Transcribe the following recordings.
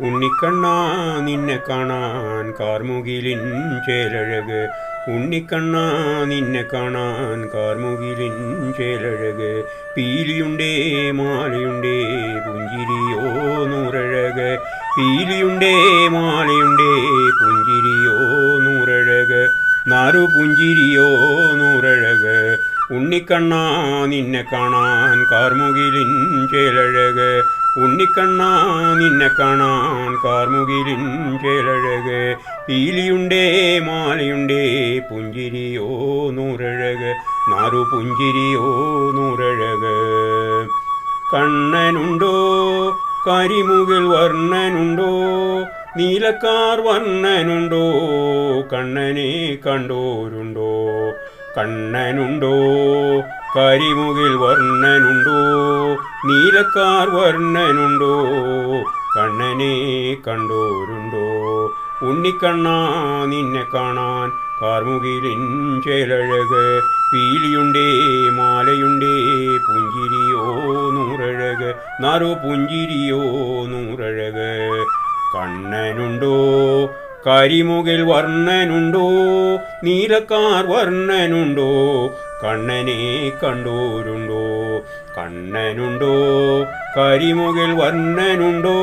ഉണ്ണിക്കണ്ണാ നിന്നെ കാണാൻ കാർമുകിലിൻ ചേലഴക്. ഉണ്ണിക്കണ്ണാ നിന്നെ കാണാൻ കാർമുകിലിൻ ചേലഴക്. പീലിയുണ്ടേ മാലയുണ്ടേ പുഞ്ചിരിയോ നൂറഴക്. പീലിയുണ്ടേ മാലയുണ്ടേ പുഞ്ചിരിയോ നൂറഴക്. നാരു പുഞ്ചിരിയോ നൂറഴക്. ഉണ്ണിക്കണ്ണാ നിന്നെ കാണാൻ കാർമുകിലിൻ ചേലഴക്. ഉണ്ണിക്കണ്ണാ നിന്നെ കാണാൻ കാർമുകിലിൻ ചേലഴക്. പീലിയുണ്ടേ മാലയുണ്ടേ പുഞ്ചിരിയോ നൂറഴക്. നാറു പുഞ്ചിരിയോ നൂറഴക്. കണ്ണനുണ്ടോ കരിമുകിൽ വർണനുണ്ടോ? നീലക്കാർ വർണനുണ്ടോ? കണ്ണനെ കണ്ടോരുണ്ടോ? കണ്ണനുണ്ടോ കരിമുകിൽ വർണനുണ്ടോ? നീലക്കാർ വർണനുണ്ടോ? കണ്ണനെ കണ്ടോരുണ്ടോ? ഉണ്ണിക്കണ്ണാ നിന്നെ കാണാൻ കാർമുകിലിൻ ചേലഴക് പീലിയുണ്ടേ മാലയുണ്ടേ പുഞ്ചിരിയോ നൂറഴക്? നാരോ പുഞ്ചിരിയോ നൂറഴക്? കണ്ണനുണ്ടോ? കരിമുകിൽ വർണനുണ്ടോ? നീലക്കാർ വർണനുണ്ടോ? കണ്ണനെ കണ്ടോരുണ്ടോ? കണ്ണനുണ്ടോ? കരിമുകിൽ വർണനുണ്ടോ?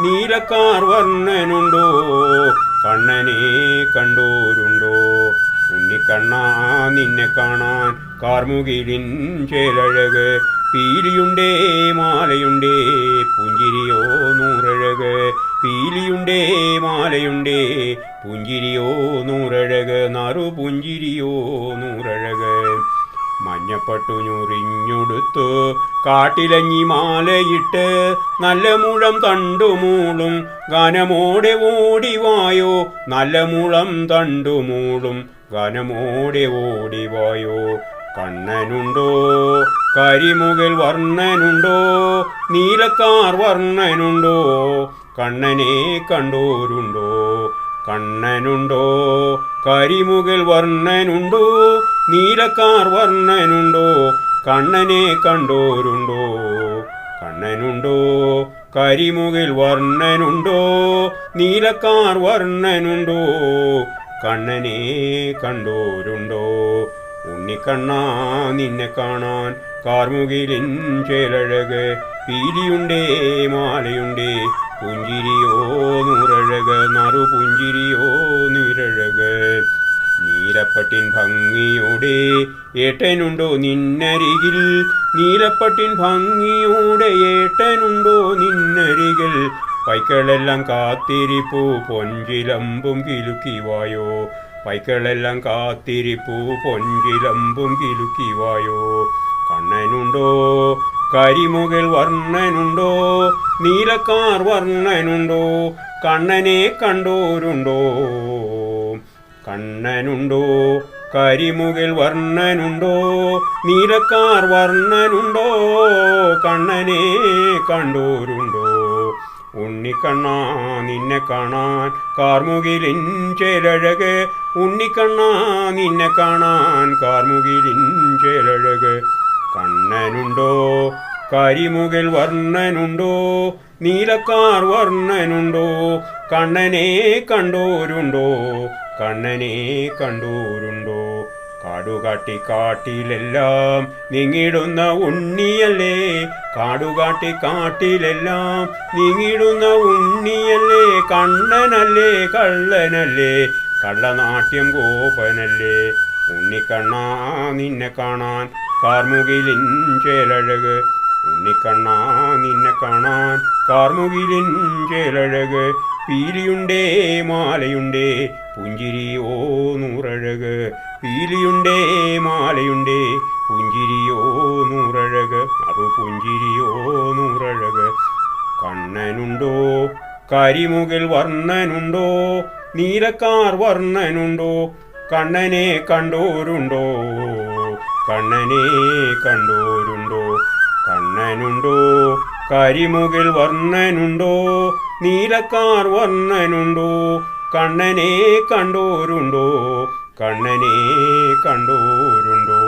നീലക്കാർ വർണനുണ്ടോ? കണ്ണനെ കണ്ടോരുണ്ടോ? ഉണ്ണിക്കണ്ണാ നിന്നെ കാണാൻ കാർമുകിലിൻ ചേലഴക് പീലിയുണ്ടേ മാലയുണ്ടേ മഞ്ഞപ്പട്ടു ഞുറിഞ്ഞൊടുത്തു. കാട്ടിലഞ്ഞി മാലയിട്ട് നല്ല മുഴം തണ്ടുമൂളും. ഗാനമോടെ ഓടിവായോ നല്ല മുളം തണ്ടുമൂളും. ഗാനമോടെ ഓടിവായോ കണ്ണനുണ്ടോ? കരിമുകിൽ വർണനുണ്ടോ? നീലക്കാർ വർണനുണ്ടോ? കണ്ണനെ കണ്ടോരുണ്ടോ? കണ്ണനുണ്ടോ? കരിമുകിൽ വർണനുണ്ടോ? നീലക്കാർ വർണനുണ്ടോ കണ്ണനെ കണ്ടോരുണ്ടോ? കണ്ണനുണ്ടോ? കരിമുകിൽ വർണനുണ്ടോ? നീലക്കാർ വർണനുണ്ടോ കണ്ണനെ കണ്ടോരുണ്ടോ? ഉണ്ണിക്കണ്ണാ നിന്നെ കാണാൻ കാർമുകിലിൻ ചേലഴക് പീലിയുണ്ടേ മാലയുണ്ടേ പുഞ്ചിരിയോ നൂറഴക് നറു പുഞ്ചിരിയോ നീരഴക് നീലപ്പട്ടിൻ ഭംഗിയോടെ ഏട്ടനുണ്ടോ നിന്നരികിൽ? നീലപ്പട്ടിൻ ഭംഗിയോടെ ഏട്ടനുണ്ടോ നിന്നരികിൽ? പൈക്കളെല്ലാം കാത്തിരിപ്പൂ പൊഞ്ചിലമ്പും കിലുക്കിവായോ? പൈക്കളെല്ലാം കാത്തിരിപ്പൂ പൊഞ്ചിലമ്പും കിലുക്കിവായോ? കണ്ണനുണ്ടോ? കരിമുകൾ വർണനുണ്ടോ? നീലക്കാർ വർണനുണ്ടോ? കണ്ണനെ കണ്ടോരുണ്ടോ? കണ്ണനുണ്ടോ? കരിമുകിൽ വർണനുണ്ടോ? നീലക്കാർ വർണനുണ്ടോ? കണ്ണനെ കണ്ടോരുണ്ടോ? ഉണ്ണിക്കണ്ണാ നിന്നെ കാണാൻ കാർമുകിലിൻ ചേലഴക്. ഉണ്ണിക്കണ്ണാ നിന്നെ കാണാൻ കാർമുകിലിൻ ചേലഴക്. കണ്ണനുണ്ടോ? കരിമുകിൽ വർണനുണ്ടോ? നീലക്കാർ വർണനുണ്ടോ? കണ്ണനെ കണ്ടോരുണ്ടോ? കണ്ണനെ കണ്ടോരുണ്ടോ? കാടുകാട്ടി കാട്ടിലെല്ലാം നീങ്ങിടുന്ന ഉണ്ണിയല്ലേ? കാടുകാട്ടി കാട്ടിലെല്ലാം നീങ്ങിടുന്ന ഉണ്ണിയല്ലേ? കണ്ണനല്ലേ കള്ളനല്ലേ? കള്ളനാട്യം ഗോപനല്ലേ? ഉണ്ണിക്കണ്ണാ നിന്നെ കാണാൻ കാർമുകിലിൻ ചേലഴക് ഉണ്ണിക്കണ്ണാ നിന്നെ കാണാൻ കാർമുകിലിൻ ചേലഴക് പീലിയുണ്ടേ മാലയുണ്ടേ പുഞ്ചിരിയോ നൂറഴക്. പീലിയുണ്ടേ മാലയുണ്ടേ പുഞ്ചിരിയോ നൂറഴക്. അറു പുഞ്ചിരിയോ നൂറഴക്. കണ്ണനുണ്ടോ കരിമുകിൽ വർണനുണ്ടോ നീലക്കാർ വർണനുണ്ടോ കണ്ണനെ കണ്ടോരുണ്ടോ കണ്ണനെ കണ്ടോരുണ്ടോ. കണ്ണനുണ്ടോ? കരിമുകിൽ വർണനുണ്ടോ? നീലക്കാർ വർണനുണ്ടോ? കണ്ണനെ കണ്ടോരുണ്ടോ? കണ്ണനെ കണ്ടോരുണ്ടോ?